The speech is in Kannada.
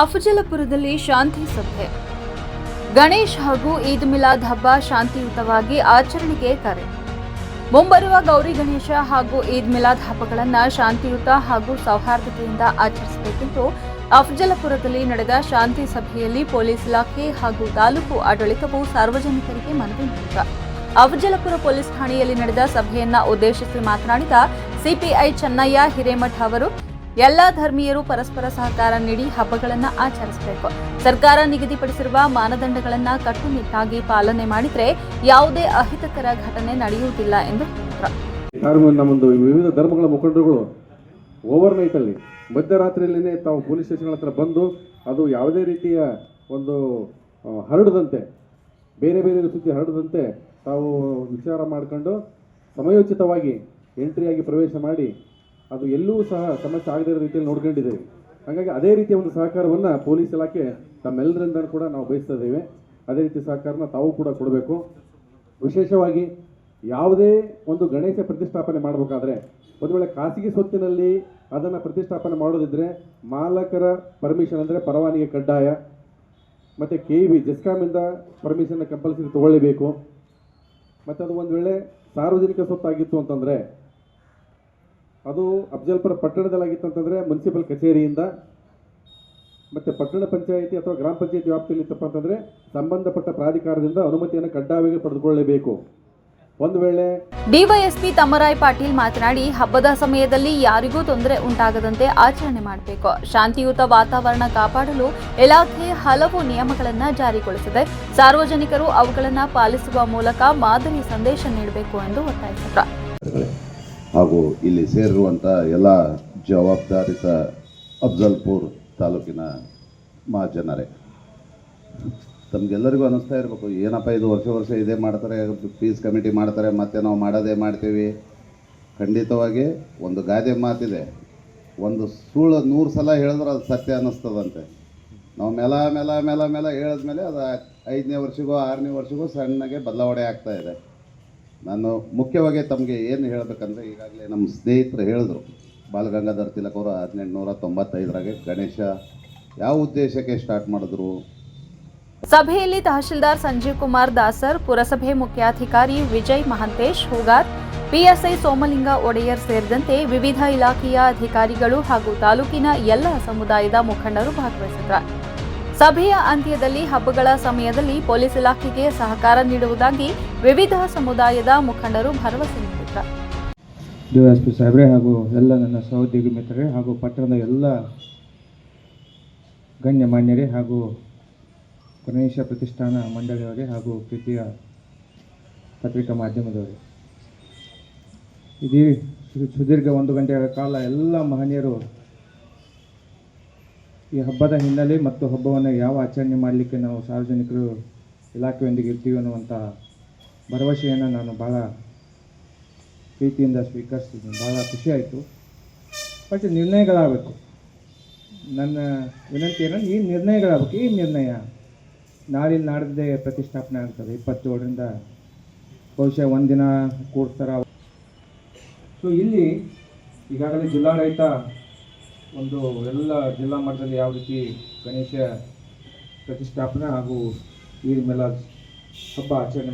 ಅಫಜಲಪುರದಲ್ಲಿ ಶಾಂತಿ ಸಭೆ. ಗಣೇಶ್ ಹಾಗೂ ಈದ್ ಮಿಲಾದ್ ಹಬ್ಬ ಶಾಂತಿಯುತವಾಗಿ ಆಚರಣೆಗೆ ಕರೆ. ಮುಂಬರುವ ಗೌರಿ ಗಣೇಶ ಹಾಗೂ ಈದ್ ಮಿಲಾದ್ ಹಬ್ಬಗಳನ್ನು ಶಾಂತಿಯುತ ಹಾಗೂ ಸೌಹಾರ್ದತೆಯಿಂದ ಆಚರಿಸಬೇಕೆಂದು ಅಫಜಲಪುರದಲ್ಲಿ ನಡೆದ ಶಾಂತಿ ಸಭೆಯಲ್ಲಿ ಪೊಲೀಸ್ ಇಲಾಖೆ ಹಾಗೂ ತಾಲೂಕು ಆಡಳಿತವು ಸಾರ್ವಜನಿಕರಿಗೆ ಮನವಿ ಮಾಡಿದ. ಅಫಜಲಪುರ ಪೊಲೀಸ್ ಠಾಣೆಯಲ್ಲಿ ನಡೆದ ಸಭೆಯನ್ನ ಉದ್ದೇಶಿಸಿ ಮಾತನಾಡಿದ ಸಿಪಿಐ ಚೆನ್ನಯ್ಯ ಹಿರೇಮಠ ಅವರು ಎಲ್ಲಾ ಧರ್ಮೀಯರು ಪರಸ್ಪರ ಸಹಕಾರ ನೀಡಿ ಹಬ್ಬಗಳನ್ನು ಆಚರಿಸಬೇಕು. ಸರ್ಕಾರ ನಿಗದಿಪಡಿಸಿರುವ ಮಾನದಂಡಗಳನ್ನ ಕಟ್ಟುನಿಟ್ಟಾಗಿ ಪಾಲನೆ ಮಾಡಿದರೆ ಯಾವುದೇ ಅಹಿತಕರ ಘಟನೆ ನಡೆಯುವುದಿಲ್ಲ ಎಂದು ನಮ್ಮದು ವಿವಿಧ ಧರ್ಮಗಳ ಮುಖಂಡರುಗಳು ಓವರ್ ಅಲ್ಲಿ ಮಧ್ಯರಾತ್ರಿಯಲ್ಲೇ ತಾವು ಪೊಲೀಸ್ ಸ್ಟೇಷನ್ ಹತ್ರ ಬಂದು ಅದು ಯಾವುದೇ ರೀತಿಯ ಒಂದು ಹರಡದಂತೆ, ಬೇರೆ ಬೇರೆ ಸುದ್ದಿ ಹರಡದಂತೆ ತಾವು ವಿಚಾರ ಮಾಡಿಕೊಂಡು ಸಮಯೋಚಿತವಾಗಿ ಎಂಟ್ರಿಯಾಗಿ ಪ್ರವೇಶ ಮಾಡಿ ಅದು ಎಲ್ಲೂ ಸಹ ಸಮಸ್ಯೆ ಆಗದೇ ಇರೋ ರೀತಿಯಲ್ಲಿ ನೋಡ್ಕೊಂಡಿದ್ದೇವೆ. ಹಾಗಾಗಿ ಅದೇ ರೀತಿಯ ಒಂದು ಸಹಕಾರವನ್ನು ಪೊಲೀಸ್ ಇಲಾಖೆ ತಮ್ಮೆಲ್ಲರಿಂದ ಕೂಡ ನಾವು ಬಯಸ್ತಾ ಇದ್ದೇವೆ. ಅದೇ ರೀತಿ ಸಹಕಾರನ ತಾವು ಕೂಡ ಕೊಡಬೇಕು. ವಿಶೇಷವಾಗಿ ಯಾವುದೇ ಒಂದು ಗಣೇಶ ಪ್ರತಿಷ್ಠಾಪನೆ ಮಾಡಬೇಕಾದ್ರೆ, ಒಂದು ವೇಳೆ ಖಾಸಗಿ ಸ್ವತ್ತಿನಲ್ಲಿ ಅದನ್ನು ಪ್ರತಿಷ್ಠಾಪನೆ ಮಾಡೋದಿದ್ರೆ ಮಾಲಕರ ಪರ್ಮಿಷನ್ ಅಂದರೆ ಪರವಾನಿಗೆ ಕಡ್ಡಾಯ, ಮತ್ತು ಕೆ ವಿ ಜೆಸ್ಕಾಮಿಂದ ಪರ್ಮಿಷನ್ನ ಕಂಪಲ್ಸರಿ ತೊಗೊಳ್ಳೇಬೇಕು. ಮತ್ತು ಅದು ಒಂದು ವೇಳೆ ಸಾರ್ವಜನಿಕ ಸ್ವತ್ತಾಗಿತ್ತು ಅಂತಂದರೆ ಅದು ಅಫಜಲ್ಪುರ ಪಟ್ಟಣದಲ್ಲಾಗಿತ್ತು ಅಂತಂದರೆ ಮುನ್ಸಿಪಲ್ ಕಚೇರಿಯಿಂದ, ಮತ್ತು ಪಟ್ಟಣ ಪಂಚಾಯಿತಿ ಅಥವಾ ಗ್ರಾಮ ಪಂಚಾಯಿತಿ ವ್ಯಾಪ್ತಿಯಲ್ಲಿ ಇತ್ತಪ್ಪ ಅಂತಂದರೆ ಸಂಬಂಧಪಟ್ಟ ಪ್ರಾಧಿಕಾರದಿಂದ ಅನುಮತಿಯನ್ನು ಕಡ್ಡಾಯವಾಗಿ ಪಡೆದುಕೊಳ್ಳಬೇಕು. ಒಂದು ವೇಳೆ ಡಿವೈಎಸ್ಪಿ ತಮ್ಮರಾಯ್ ಪಾಟೀಲ್ ಮಾತನಾಡಿ, ಹಬ್ಬದ ಸಮಯದಲ್ಲಿ ಯಾರಿಗೂ ತೊಂದರೆ ಉಂಟಾಗದಂತೆ ಆಚರಣೆ ಮಾಡಬೇಕು. ಶಾಂತಿಯುತ ವಾತಾವರಣ ಕಾಪಾಡಲು ಇಲಾಖೆ ಹಲವು ನಿಯಮಗಳನ್ನು ಜಾರಿಗೊಳಿಸಿದೆ. ಸಾರ್ವಜನಿಕರು ಅವುಗಳನ್ನು ಪಾಲಿಸುವ ಮೂಲಕ ಮಾದರಿ ಸಂದೇಶ ನೀಡಬೇಕು ಎಂದು ಒತ್ತಾಯಿಸಿದರು. ಹಾಗೂ ಇಲ್ಲಿ ಸೇರಿರುವಂಥ ಎಲ್ಲ ಜವಾಬ್ದಾರಿತ ಅಫ್ಜಲ್ಪುರ್ ತಾಲೂಕಿನ ಮಹಾಜನರೇ. ತಮಗೆಲ್ಲರಿಗೂ ಅನ್ನಿಸ್ತಾ ಇರಬೇಕು, ಏನಪ್ಪ ಇದು ವರ್ಷ ವರ್ಷ ಇದೇ ಮಾಡ್ತಾರೆ, ಪೀಸ್ ಕಮಿಟಿ ಮಾಡ್ತಾರೆ, ಮತ್ತೆ ನಾವು ಮಾಡೋದೇ ಮಾಡ್ತೀವಿ. ಖಂಡಿತವಾಗಿ ಒಂದು ಗಾದೆ ಮಾತಿದೆ, ಒಂದು ಸುಳ್ಳು ನೂರು ಸಲ ಹೇಳಿದ್ರೆ ಅದು ಸತ್ಯ ಅನ್ನಿಸ್ತದಂತೆ. ನಾವು ಮೆಲ ಮೆಲ ಮೆಲ ಮೆಲ ಹೇಳಿದ್ಮೇಲೆ ಅದು ಐದನೇ ವರ್ಷಗೋ, ಆರನೇ ವರ್ಷಗೋ ಸಣ್ಣಗೆ ಬದಲಾವಣೆ ಆಗ್ತಾ ಇದೆ. ನಾನು ಮುಖ್ಯವಾಗಿ ತಮಗೆ ಏನು ಹೇಳಬೇಕಂದ್ರೆ ಈಗಾಗಲೇ ನಮ್ಮ ಸ್ನೇಹಿತರು ಹೇಳಿದ್ರು, ಬಾಲಗಂಗಾಧರ್ ತಿಲಕ್ ಅವರು ಹದಿನೆಂಟುನೂರ ತೊಂಬತ್ತೈದರಾಗೆ ಗಣೇಶ ಯಾವ ಉದ್ದೇಶಕ್ಕೆ ಸ್ಟಾರ್ಟ್ ಮಾಡಿದ್ರು? ಸಭೆಯಲ್ಲಿ ತಹಶೀಲ್ದಾರ್ ಸಂಜೀವ್ ಕುಮಾರ್ ದಾಸರ್, ಪುರಸಭೆ ಮುಖ್ಯಾಧಿಕಾರಿ ವಿಜಯ್ ಮಹಂತೇಶ್, ಹೂಗಾರ್, ಪಿಎಸ್ಐ ಸೋಮಲಿಂಗ ಒಡೆಯರ್ ಸೇರಿದಂತೆ ವಿವಿಧ ಇಲಾಖೆಯ ಅಧಿಕಾರಿಗಳು ಹಾಗೂ ತಾಲೂಕಿನ ಎಲ್ಲ ಸಮುದಾಯದ ಮುಖಂಡರು ಭಾಗವಹಿಸಿದರು ಸಭೆಯ ಅಂತ್ಯದಲ್ಲಿ ಹಬ್ಬಗಳ ಸಮಯದಲ್ಲಿ ಪೊಲೀಸ್ ಇಲಾಖೆಗೆ ಸಹಕಾರ ನೀಡುವುದಾಗಿ ವಿವಿಧ ಸಮುದಾಯದ ಮುಖಂಡರು ಭರವಸೆ ನೀಡಿದ್ದಾರೆ ಸಾಹೇಬ್ರೆ ಹಾಗೂ ಎಲ್ಲ ನನ್ನ ಸಹೋದ್ಯೋಗಿ ಮಿತ್ರರೇ ಹಾಗೂ ಪಟ್ಟಣದ ಎಲ್ಲ ಗಣ್ಯಮಾನ್ಯರೇ ಹಾಗೂ ಗಣೇಶ ಪ್ರತಿಷ್ಠಾನ ಮಂಡಳಿಯವರೇ ಹಾಗೂ ಪ್ರೀತಿಯ ಪತ್ರಿಕಾ ಮಾಧ್ಯಮದವರೇ. ಇದೀ ಸುದೀರ್ಘ ಒಂದು ಗಂಟೆಗಳ ಕಾಲ ಎಲ್ಲ ಮಹನೀಯರು ಈ ಹಬ್ಬದ ಹಿನ್ನೆಲೆ ಮತ್ತು ಹಬ್ಬವನ್ನು ಯಾವ ಆಚರಣೆ ಮಾಡಲಿಕ್ಕೆ ನಾವು ಸಾರ್ವಜನಿಕರು ಇಲಾಖೆಯೊಂದಿಗೆ ಇರ್ತೀವಿ ಅನ್ನುವಂಥ ಭರವಸೆಯನ್ನು ನಾನು ಭಾಳ ಪ್ರೀತಿಯಿಂದ ಸ್ವೀಕರಿಸ್ತಿದ್ದೀನಿ. ಭಾಳ ಖುಷಿಯಾಯಿತು ಬಟ್ ನಿರ್ಣಯಗಳಾಗಬೇಕು. ನನ್ನ ವಿನಂತಿ ಏನಂದ್ರೆ ಈ ನಿರ್ಣಯಗಳಾಗಬೇಕು. ಈ ನಿರ್ಣಯ ನಾಳೆ ನಾಡ್ದೇ ಪ್ರತಿಷ್ಠಾಪನೆ ಆಗ್ತದೆ. ಇಪ್ಪತ್ತೇಳರಿಂದ ಬಹುಶಃ ಒಂದಿನ ಕೂಡ್ತಾರ ಸೊ ಇಲ್ಲಿ ಈಗಾಗಲೇ ಜಿಲ್ಲಾಡಳಿತ ಒಂದು ಎಲ್ಲ ಜಿಲ್ಲಾ ಮಟ್ಟದಲ್ಲಿ ಯಾವ ರೀತಿ ಗಣೇಶ ಪ್ರತಿಷ್ಠಾಪನೆ ಹಾಗೂ ಈದ್ ಮಿಲಾದ್ ಹಬ್ಬ ಆಚರಣೆ